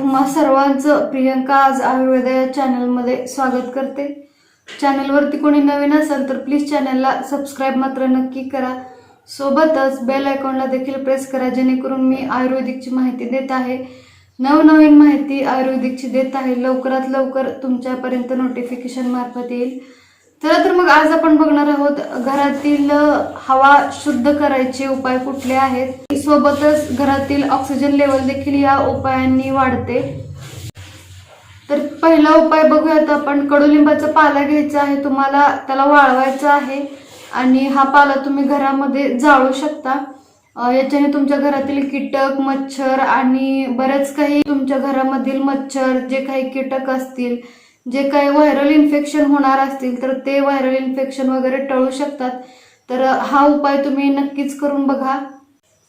तुम्हा सर्वांचं प्रियंका आज आयुर्वेद या चॅनलमध्ये स्वागत करते. चॅनलवरती कोणी नवीन असेल तर प्लीज चॅनलला सबस्क्राईब मात्र नक्की करा. सोबतच बेल आयकॉनला देखील प्रेस करा जेणेकरून मी आयुर्वेदिकची माहिती देत आहे. नवनवीन माहिती आयुर्वेदिकची देत आहे. लवकरात लवकर तुमच्यापर्यंत नोटिफिकेशन मार्फत येईल. चला तर मग आज आपण बघणार आहोत घरातील हवा शुद्ध करायचे उपाय कुठले आहेत? सोबतच घरातील ऑक्सिजन लेवल देखील या उपायांनी वाढते. तर पहिला उपाय बघूयात आपण. कडुलिंबाचा पाला घ्यायचा आहे तुम्हाला त्याला वाळवायचा आहे आणि हा पाला तुम्ही घरामध्ये जाळू शकता. याच्याने तुमच्या घरातील कीटक मच्छर आणि बरेच काही तुमच्या घरामधील मच्छर जे काही कीटक असतील जे काही व्हायरल इन्फेक्शन होणार असतील तर ते व्हायरल इन्फेक्शन वगैरे टळू शकतात. तर हा उपाय तुम्ही नक्कीच करून बघा.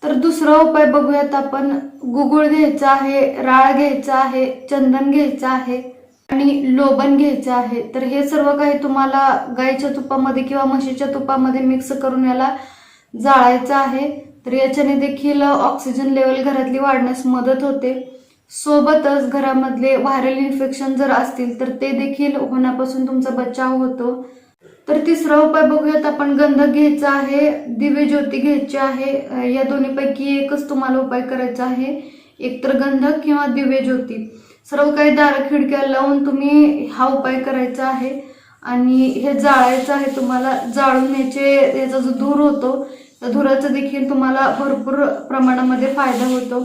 तर दुसरा उपाय बघूयात आपण. गुगुळ घ्यायचा आहे राळ घ्यायचा आहे चंदन घ्यायचं आहे आणि लोबन घ्यायचं आहे. तर हे सर्व काही तुम्हाला गाईच्या तुपामध्ये किंवा म्हशीच्या तुपामध्ये मिक्स करून याला जाळायचं आहे. तर याच्याने देखील ऑक्सिजन लेवल घरातली वाढण्यास मदत होते. सोबतच घरामधले व्हायरल इन्फेक्शन जर असतील तर ते देखील होण्यापासून तुमचा बचाव होतो. तर तिसरा उपाय बघूयात आपण गंधक घ्यायचा आहे दिव्य ज्योती घ्यायची आहे या दोन्हीपैकी एकच तुम्हाला उपाय करायचा आहे. एकतर गंधक किंवा दिव्य ज्योती. सर्व काही दार खिडक्या लावून तुम्ही हा उपाय करायचा आहे. आणि हे जाळायचं आहे तुम्हाला जाळून याचे याचा जो धूर होतो त्या धुराचा देखील तुम्हाला भरपूर प्रमाणामध्ये फायदा होतो.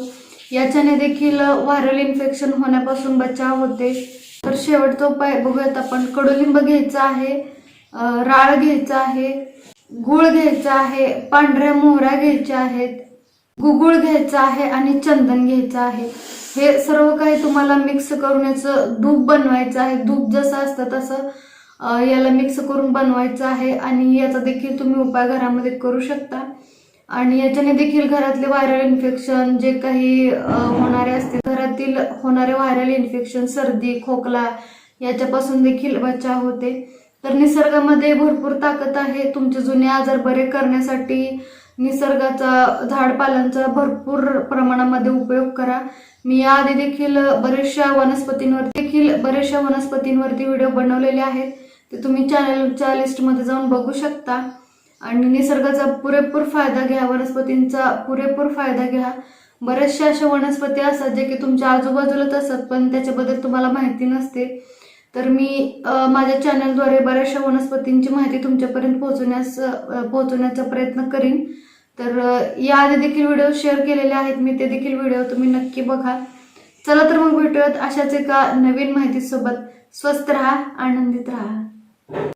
याच्याने देखील व्हायरल इन्फेक्शन होण्यापासून बचाव होते. तर शेवटचा उपाय बघूयात आपण. कडुलिंब घ्यायचा आहे राळ घ्यायचा आहे गुळ घ्यायचा आहे पांढऱ्या मोहऱ्या घ्यायच्या आहेत गुगुळ घ्यायचा आहे आणि चंदन घ्यायचं आहे. हे सर्व काही तुम्हाला मिक्स करून याचं धूप बनवायचं आहे. धूप जसं असतं तसं याला मिक्स करून बनवायचं आहे आणि याचा देखील तुम्ही उपाय घरामध्ये करू शकता. आणि याच्याने देखील घरातले व्हायरल इन्फेक्शन जे काही होणारे असते घरातील होणारे व्हायरल इन्फेक्शन सर्दी खोकला याच्यापासून देखील बचाव होते. तर निसर्गामध्ये भरपूर ताकद आहे. तुमचे जुने आजार बरे करण्यासाठी निसर्गाचा झाडपालांचा भरपूर प्रमाणामध्ये उपयोग करा. मी याआधी देखील बऱ्याचशा वनस्पतींवर देखील बऱ्याचशा वनस्पतींवरती व्हिडिओ बनवलेले आहेत. ते तुम्ही चॅनलच्या लिस्टमध्ये जाऊन बघू शकता. आणि निसर्गाचा पुरेपूर फायदा घ्या वनस्पतींचा पुरेपूर फायदा घ्या. बऱ्याचशा अशा वनस्पती असतात जे की तुमच्या आजूबाजूलाच असतात पण त्याच्याबद्दल तुम्हाला माहिती नसते. तर मी माझ्या चॅनलद्वारे बऱ्याचशा वनस्पतींची माहिती तुमच्यापर्यंत पोहोचवण्यास पोहोचवण्याचा प्रयत्न करीन. तर याआधी देखील व्हिडिओ शेअर केलेले आहेत मी ते देखील व्हिडिओ तुम्ही नक्की बघा. चला तर मग भेटूयात अशाच एका नवीन माहितीसोबत. स्वस्त राहा आनंदित राहा.